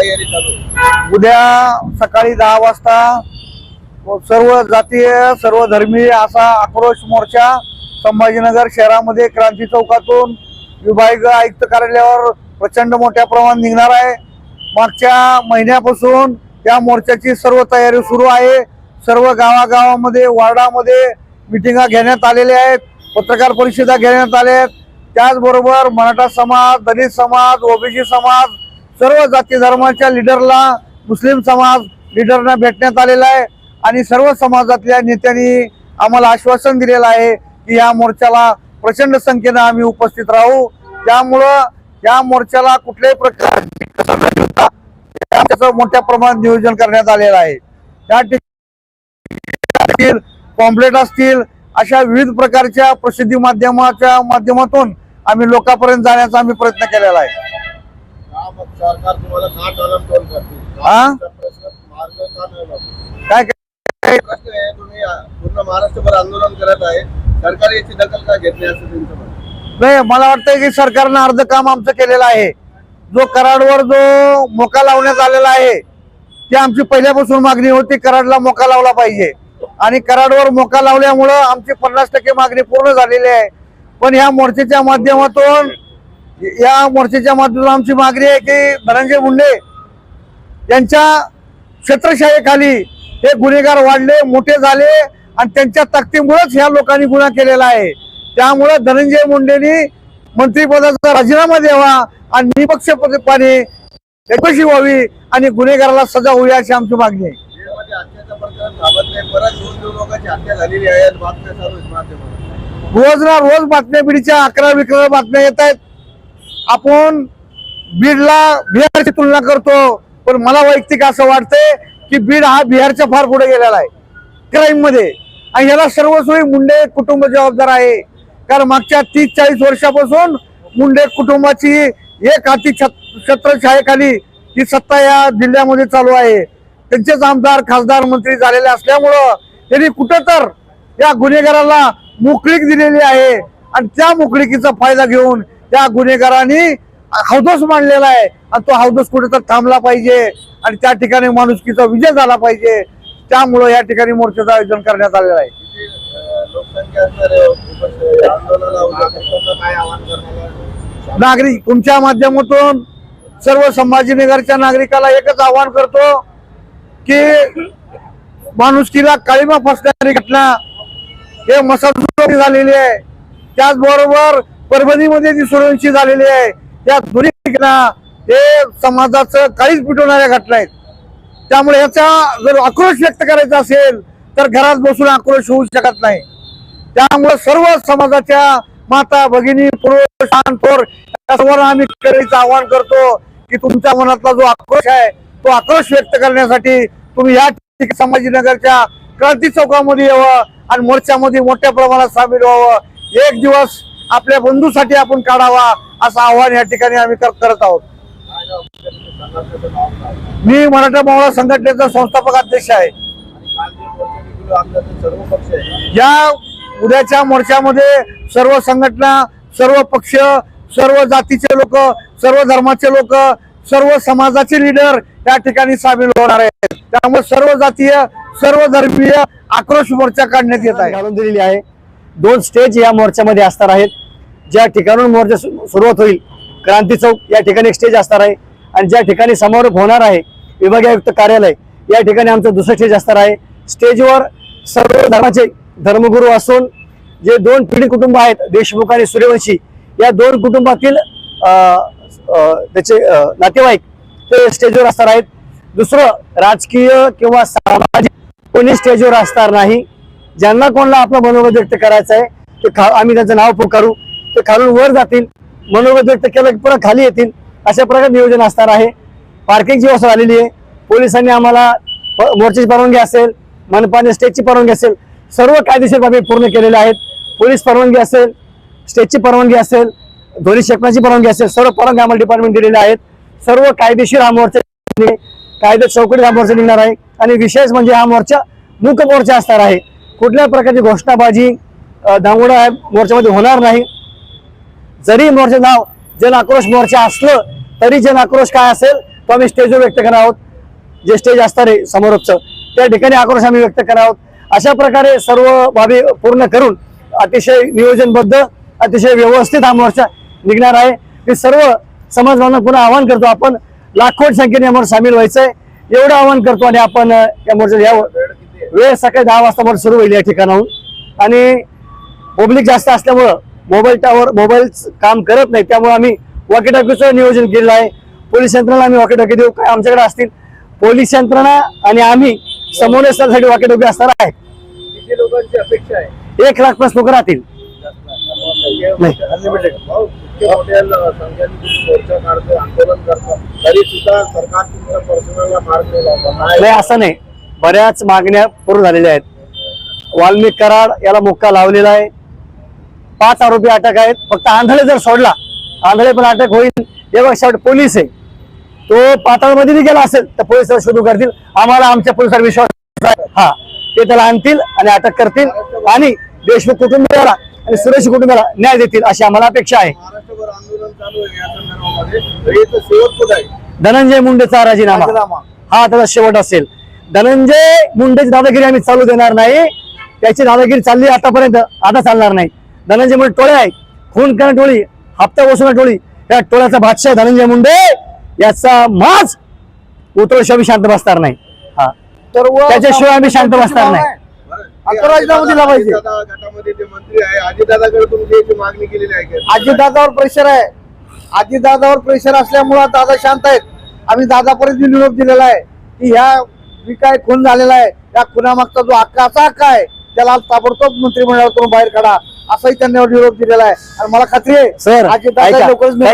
तयारी चालू उद्या सकाळी दहा वाजता सर्व जातीय सर्व धर्मीय असा आक्रोश मोर्चा संभाजीनगर शहरामध्ये क्रांती चौकातून विभागीय आयुक्त कार्यालयावर प्रचंड मोठ्या प्रमाणात निघणार आहे. मागच्या महिन्यापासून या मोर्चाची सर्व तयारी सुरू आहे. सर्व गावागावामध्ये वार्डामध्ये मिटिंगा घेण्यात आलेल्या आहेत पत्रकार परिषदा घेण्यात आल्या आहेत. त्याचबरोबर मराठा समाज दलित समाज ओबीसी समाज सर्व जाती धर्माच्या लिडरला मुस्लिम समाज लिडरना भेटण्यात आलेला आहे. आणि सर्व समाजातल्या नेत्यांनी आम्हाला आश्वासन दिलेलं आहे की या मोर्चाला प्रचंड संख्येनं आम्ही उपस्थित राहू. त्यामुळं या मोर्चाला कुठल्याही प्रकारचं त्याचं मोठ्या प्रमाणात नियोजन करण्यात आलेलं आहे. त्या ठिकाणी पॉम्पलेट असतील अशा विविध प्रकारच्या प्रसिद्धी माध्यमाच्या माध्यमातून आम्ही लोकांपर्यंत जाण्याचा आम्ही प्रयत्न केलेला आहे. हा? काय काय प्रश्न आहे तुम्ही अ, पूर्ण महाराष्ट्रभर आंदोलन करत आहे. सरकार याची दखल का घेत नाही असं. नाही मला वाटतंय की सरकारनं अर्ध काम आमचं केलेलं आहे. जो कराडवर जो मोका लावण्यात आलेला आहे ती आमची पहिल्यापासून मागणी होती कराडला मोका लावला पाहिजे. आणि कराडवर मोका लावल्यामुळं आमची पन्नास टक्के मागणी पूर्ण झालेली आहे. पण ह्या मोर्चाच्या माध्यमातून या मोर्चाच्या माध्यमातून आमची मागणी आहे की धनंजय मुंडे यांच्या छत्रछायेखाली हे गुन्हेगार वाढले मोठे झाले आणि त्यांच्या ताकदीमुळेच ह्या लोकांनी गुन्हा केलेला आहे. त्यामुळे धनंजय मुंडेंनी मंत्रिपदाचा राजीनामा द्यावा आणि निपक्षपाने चौकशी व्हावी आणि गुन्हेगाराला सजा होईल अशी आमची मागणी आहे. रोज ना रोज बातम्या बीडच्या अकरा विकरा बातम्या येत आहेत. आपण बीडला बिहारची तुलना करतो पण मला वैयक्तिक असं वाटतंय की बीड हा बिहारच्या फार पुढे गेलेला आहे. क्राईममध्ये आणि याला सर्वस्वी मुंडे कुटुंब जबाबदार आहे. कारण मागच्या तीस चाळीस वर्षापासून मुंडे कुटुंबाची एक हाती छत्रछायेखाली ही सत्ता या जिल्ह्यामध्ये चालू आहे. त्यांचेच आमदार खासदार मंत्री झालेले असल्यामुळं त्यांनी कुठं तर या गुन्हेगाराला मोकळीक दिलेली आहे. आणि त्या मोकळीकीचा फायदा घेऊन त्या गुन्हेगारांनी हौदोस मांडलेला आहे. आणि तो हौदोस कुठे तर थांबला पाहिजे. आणि त्या ठिकाणी माणुसकीचा विजय झाला पाहिजे. त्यामुळं या ठिकाणी मोर्चाचं आयोजन करण्यात आलेलं आहे? नागरिक तुमच्या माध्यमातून सर्व संभाजीनगरच्या नागरिकाला एकच आवाहन करतो की माणुसकीला काळीमा फसणारी घटना हे मसाजोरी झालेली आहे. त्याचबरोबर परभणीमध्ये जी सुरवंशी झालेली आहे त्या दोन्ही घटना हे समाजाचं काहीच पिटवणाऱ्या घटना आहेत. त्यामुळे याचा जर आक्रोश व्यक्त करायचा असेल तर घरात बसून आक्रोश होऊ शकत नाही. त्यामुळे सर्व समाजाच्या माता भगिनी पुरुष थोर या सर्वांना आम्ही करायचं आवाहन करतो की तुमच्या मनातला जो आक्रोश आहे तो आक्रोश व्यक्त करण्यासाठी तुम्ही या ठिकाणी संभाजीनगरच्या क्रांती चौकामध्ये यावं आणि मोर्चामध्ये मोठ्या प्रमाणात सामील व्हावं. एक दिवस आपल्या बंधूसाठी आपण काढावा असं आव्हान या ठिकाणी आम्ही करत आहोत. मी मराठा मावळा संघटनेचा संस्थापक अध्यक्ष आहे. आहे या उद्याच्या मोर्चामध्ये सर्व संघटना सर्व पक्ष सर्व जातीचे लोक सर्व धर्माचे लोक सर्व समाजाचे लीडर या ठिकाणी सामील होणार आहेत. त्यामुळे सर्व जातीय सर्व धर्मीय आक्रोश मोर्चा काढण्यात येत आहे. घालून दिलेली आहे. दोन स्टेज या मोर्चामध्ये असणार आहेत. ज्या ठिकाणून मोर्चा सु- सुरुवात होईल क्रांती चौक या ठिकाणी एक स्टेज असणार आहे. आणि ज्या ठिकाणी समारोप होणार आहे विभागीय आयुक्त कार्यालय या ठिकाणी आमचं दुसरं स्टेज असणार आहे. स्टेजवर सर्व धर्माचे धर्मगुरू असून जे दोन पिढी कुटुंब आहेत देशमुख आणि सूर्यवंशी या दोन कुटुंबातील त्याचे नातेवाईक ते स्टेजवर असणार आहेत. दुसरं राजकीय किंवा सामाजिक कोणी स्टेजवर असणार नाही. ज्यांना कोणाला आपला मनोगत व्यक्त करायचा आहे ते आम्ही त्यांचं नाव पुकारू. ते खालून वर जातील. मनोगत व्यक्त केलं की पुन्हा खाली येतील. अशा प्रकारे नियोजन असणार आहे. पार्किंगची व्यवस्था झालेली आहे पोलिसांनी आम्हाला प- मोर्चाची परवानगी असेल मनपाने स्टेजची परवानगी असेल सर्व कायदेशीर बाबी पूर्ण केलेल्या आहेत. पोलीस परवानगी असेल स्टेजची परवानगी असेल ध्वनी शेकण्याची परवानगी असेल सर्व परवानगी आम्हाला डिपार्टमेंट दिलेल्या आहेत. सर्व कायदेशीर हा मोर्चा कायदे चौकटीत हा मोर्चा निघणार आहे. आणि विशेष म्हणजे हा मोर्चा मूक मोर्चा असणार आहे. कुठल्या प्रकारची घोषणाबाजी दांगोडा मोर्चामध्ये होणार नाही. जरी मोर्चा नाव जन आक्रोश मोर्चा असलं तरी जन आक्रोश काय असेल तो आम्ही स्टेजवर व्यक्त करणार आहोत. जे स्टेज असतं रे समोरचं त्या ठिकाणी आक्रोश आम्ही व्यक्त करणार आहोत. अशा प्रकारे सर्व बाबी पूर्ण करून अतिशय नियोजनबद्ध अतिशय व्यवस्थित हा मोर्चा निघणार आहे. मी सर्व समाज पुन्हा आवाहन करतो आपण लाखो संख्येने यावर सामील व्हायचंय. एवढं आवाहन करतो आणि आपण या मोर्चा यावं वेळ वेळ सकाळी दहा वाजता मोर्चा सुरू होईल या ठिकाणाहून. आणि पब्लिक जास्त असल्यामुळं मोबाईल टावर मोबाईल काम करत नाही. त्यामुळे आम्ही वॉकेटॉकीचं नियोजन केलेलं आहे. पोलीस यंत्रणा आम्ही वॉकेटॉकी देऊ. काय आमच्याकडे असतील? पोलीस यंत्रणा आणि आम्ही समोर साठी वॉकेटॉकी असणार आहे. किती लोकांची अपेक्षा आहे? एक लाख प्लस लोक राहतील. नाही असं नाही. बऱ्याच मागण्या पूर्ण झालेल्या आहेत. वाल्मिक कराड याला मुक्का लावलेला आहे. पाच आरोपी अटक आहेत. फक्त आंधळे जर सोडला आंधळे पण अटक होईल. हे बघ शेवट पोलीस आहे. तो पाताळमध्ये गेला असेल तर पोलीस शोधू करतील आम्हाला आमच्या पोलिसांवर विश्वास आहे. हा ते त्याला आणतील आणि अटक करतील. आणि देशमुख कुटुंबियाला आणि सुरेश कुटुंबियाला न्याय देतील अशी आम्हाला अपेक्षा आहे. धनंजय मुंडेचा राजीनामा. राजीनामा. हा त्याचा शेवट असेल. धनंजय मुंडेची दादागिरी आम्ही चालू देणार नाही. त्याची दादागिरी चालली आतापर्यंत आता चालणार नाही. धनंजय मुंडे टोळे आहे खून करणार टोळी हप्ता वसुला टोळी या टोळ्याचा बादशाह धनंजय मुंडे याचा माज उतरल्याशिवाय आम्ही शांत बसणार नाही. हा. सर्व त्याच्याशिवाय आम्ही शांत बसणार नाही. राजीनामा दिला पाहिजे. अजितदादा गटामध्ये जे मंत्री आहे अजितदादाकडे तुमची याची मागणी केलेली आहे का? आजीदादावर प्रेशर आहे. आजीदादावर प्रेशर असल्यामुळं दादा शांत आहेत. आम्ही दादापर्यंत निरोप दिलेला आहे की ह्या जी काय खून झालेला आहे. या खुनामागचा जो हक्काचा हक्क आहे त्याला ताबडतोब मंत्रिमंडळातून बाहेर काढा. असाही त्यांनी निरोप दिलेला आहे. आणि मला खात्री आहे सर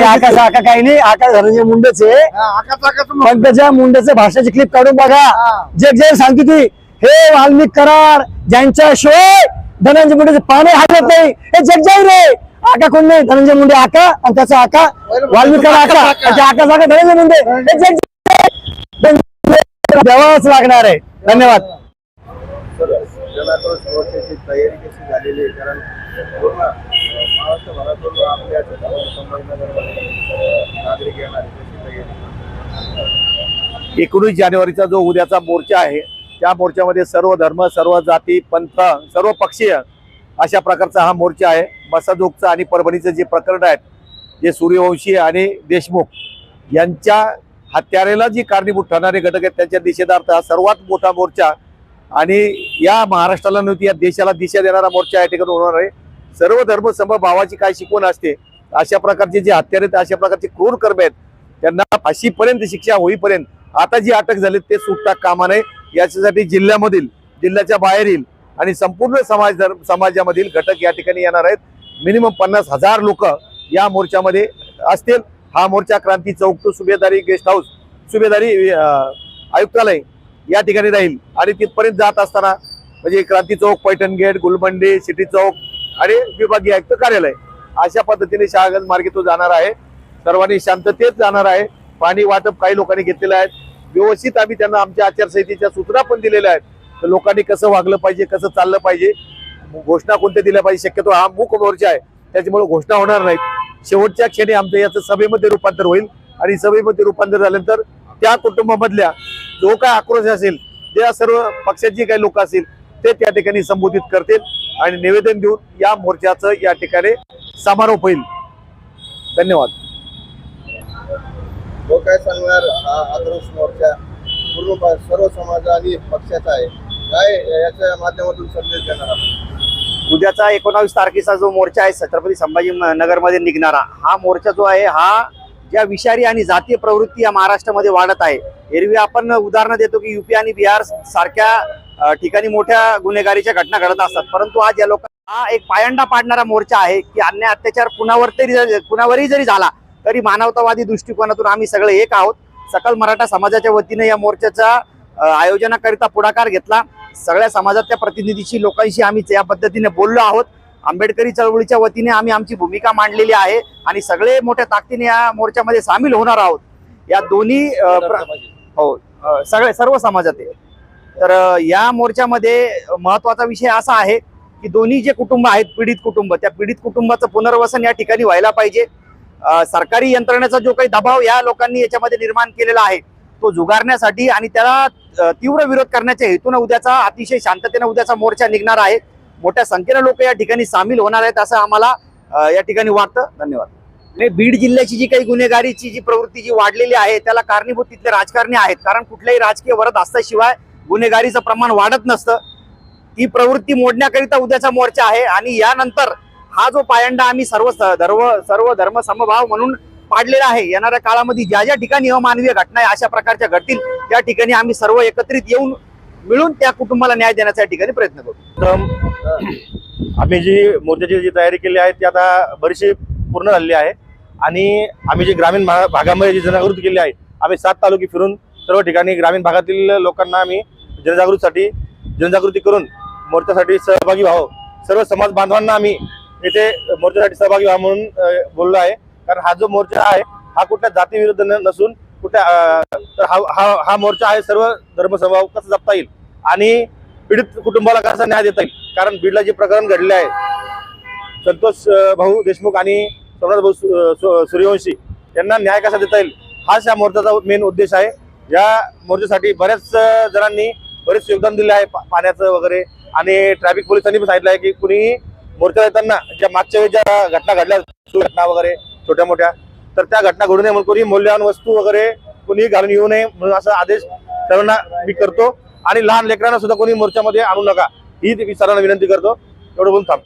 आकाश. आका काही नाही आकाश धनंजय मुंडेच आहे. मत. पंकजा मुंडेचे भाषणाची क्लिप काढून बघा. हा. जग जग सांगते ती हे वाल्मिक करार ज्यांच्याशिवाय धनंजय मुंडेचे पाने हालत नाही. हे जगजाहीर रे. आका कोण नाही? धनंजय मुंडे आका आणि त्याचा आका वाल्मिक करार आका आणि त्या आकाचा आका धनंजय मुंडे. हे द्यावाच लागणार आहे. धन्यवाद. जनाक्रोश मोर्चाची तयारी कशी झालेली आहे? कारण पूर्ण महाराष्ट्रभरातून आपल्या संभाजीनगरमध्ये नागरिक येणार कशी तयारी एकोणीस जानेवारीचा जो उद्याचा मोर्चा आहे त्या मोर्चामध्ये सर्व धर्म सर्व जाती पंथ सर्व पक्षीय अशा प्रकारचा हा मोर्चा आहे. बसाजोगचं आणि परभणीचं जे प्रकरण आहेत जे सूर्यवंशी आणि देशमुख यांच्या हत्यारेला जी कारणीभूत ठरणारे घटक आहेत त्यांच्या निषेधार्थ हा सर्वात मोठा मोर्चा आणि या महाराष्ट्राला नव्हती या देशाला दिशा देणारा मोर्चा या ठिकाणी होणार आहे. सर्व धर्म समभावाची काय शिकवण असते अशा प्रकारचे जे हत्यारे आहेत अशा प्रकारचे क्रूर कर्म आहेत त्यांना फाशीपर्यंत शिक्षा होईपर्यंत आता जी अटक झाली ते सुटता कामा नये. याच्यासाठी जिल्ह्यामधील जिल्ह्याच्या बाहेरील आणि संपूर्ण समाज धर्म समाजामधील घटक या ठिकाणी येणार आहेत. मिनिमम पन्नास हजार लोक या मोर्चामध्ये असतील. हा मोर्चा Kranti Chowk to Subhedari guest house Subhedari आयुक्तालय या ठिकाणी राहील. आणि तिथपर्यंत जात असताना म्हणजे क्रांती चौक पैठण गेट गुलमंडी सिटी चौक आणि विभागीय आयुक्त कार्यालय. अशा पद्धतीने शहागंज मार्गे तो जाणार आहे. सर्वांनी शांततेत जाणार आहे. पाणी वाटप काही लोकांनी घेतलेलं आहे. व्यवस्थित आम्ही त्यांना आमच्या आचारसंहितेच्या सूचना पण दिलेल्या आहेत. तर लोकांनी कसं वागलं पाहिजे कसं चाललं पाहिजे घोषणा कोणत्या दिल्या पाहिजे शक्यतो हा मूक मोर्चा आहे. त्याच्यामुळे घोषणा होणार नाहीत. शेवटच्या क्षणी आमचं याचं सभेमध्ये रूपांतर होईल. आणि सभेमध्ये रूपांतर झाल्यानंतर त्या कुटुंबामधल्या जो काय आक्रोश असेल त्या सर्व पक्षाची काही लोक असतील ते त्या ठिकाणी संबोधित करतील आणि निवेदन देऊन या मोर्चाचं या ठिकाणी समारोप होईल. धन्यवाद. काय सांगणार हा आक्रोश मोर्चा पूर्ण सर्व समाज आणि पक्षाचा आहे. काय याच्या माध्यमातून संदेश देणार आपण? उद्याचा एकोणावीस तारखेचा जो मोर्चा आहे छत्रपती संभाजी नगरमध्ये निघणारा हा मोर्चा जो आहे हा ज्या विषारी आणि जातीय प्रवृत्ती या महाराष्ट्रामध्ये वाढत आहे. एरवी आपण उदाहरणं देतो की युपी आणि बिहार सारख्या ठिकाणी मोठ्या गुन्हेगारीच्या घटना घडत असतात. परंतु आज या लोकांना हा एक पायंडा पाडणारा मोर्चा आहे की अन्याय अत्याचार कुणावर तरी कुणावरही जरी झाला तरी मानवतावादी दृष्टिकोनातून आम्ही सगळे एक आहोत. सकल मराठा समाजाच्या वतीने या मोर्चाचा आयोजनाकरिता पुढाकार घेतला. सगळ्या समाजातल्या प्रतिनिधीशी लोकांशी आम्ही या पद्धतीने बोललो आहोत आंबेडकरी चळवळीच्या वतीने आम्ही आमची भूमिका मांडलेली आहे आणि सगळे मोठ्या ताकदीने या मोर्चामध्ये सामील होणार आहोत. या दोन्ही हो सगळे सर्व समाजात तर या मोर्चामध्ये महत्त्वाचा विषय असा आहे की दोन्ही जे कुटुंब आहेत पीडित कुटुंब त्या पीडित कुटुंबाचं पुनर्वसन या ठिकाणी व्हायला पाहिजे. सरकारी यंत्रणेचा जो काही दबाव या लोकांनी याच्यामध्ये निर्माण केलेला आहे तो जुगारण्यासाठी आणि त्याला तीव्र विरोध करण्याच्या हेतून उद्याचा अतिशय शांततेने उद्याचा मोर्चा निघणार आहे. मोठ्या संख्येनं लोक या ठिकाणी सामील होणार आहेत असं आम्हाला या ठिकाणी वाटतं. धन्यवाद. आणि बीड जिल्ह्याची जी काही गुन्हेगारीची जी प्रवृत्ती जी वाढलेली आहे त्याला कारणीभूत तिथले राजकारणी आहेत. कारण कुठल्याही राजकीय वरद असल्याशिवाय गुन्हेगारीचं प्रमाण वाढत नसतं. ती प्रवृत्ती मोडण्याकरिता उद्याचा मोर्चा आहे आणि यानंतर हा जो पायंडा आम्ही सर्व धर्म सर्व धर्म समभाव म्हणून पाडलेला आहे. येणाऱ्या काळामध्ये ज्या ज्या ठिकाणी अमानवीय घटना आहे अशा प्रकारच्या घडतील त्या ठिकाणी आम्ही सर्व एकत्रित येऊन मिळून त्या कुटुंबाला न्याय देण्याचा या ठिकाणी प्रयत्न करू. आम्ही जी मोर्चाची जी तयारी केली आहे ती आता बरीचशी पूर्ण झालेली आहे. आणि आम्ही जी ग्रामीण भा- भागामध्ये जी जनजागृती केली आहे आम्ही सात तालुके फिरून सर्व ठिकाणी ग्रामीण भागातील लोकांना आम्ही जनजागृतीसाठी जनजागृती करून मोर्चासाठी सहभागी व्हावं. सर्व समाज बांधवांना आम्ही येथे मोर्चासाठी सहभागी व्हा म्हणून बोललो आहे. कारण हा जो मोर्चा आहे हा कुठल्या जातीविरुद्ध नसून कुठल्या तर हा हा हा मोर्चा आहे सर्व धर्मसभा कसा जपता येईल? आणि पीडित कुटुंबाला कसा न्याय देता येईल? कारण बीडला जे प्रकरण घडले आहे संतोष भाऊ देशमुख आणि सोमनाथ भाऊ सूर्यवंशी यांना न्याय कसा देता येईल? हाच या मोर्चाचा मेन उद्देश आहे. या मोर्चासाठी बऱ्याच जणांनी बरेच योगदान दिले आहे पा- पाण्याचं वगैरे. आणि ट्रॅफिक पोलिसांनी पण सांगितलं आहे की कुणीही मोर्चा येताना ज्या मागच्या वेळी ज्या घटना घडल्या घटना वगैरे छोट्या मोठ्या तर त्या घटना घडू नये म्हणून कोणी मौल्यवान वस्तू वगैरे कोणी घालून येऊ नये म्हणून असा आदेश सर्वांना मी करतो. आणि लहान लेकरांना सुद्धा कोणी मोर्चामध्ये आणू नका. ही मी सर्वांना विनंती करतो. एवढं बोलून थांब.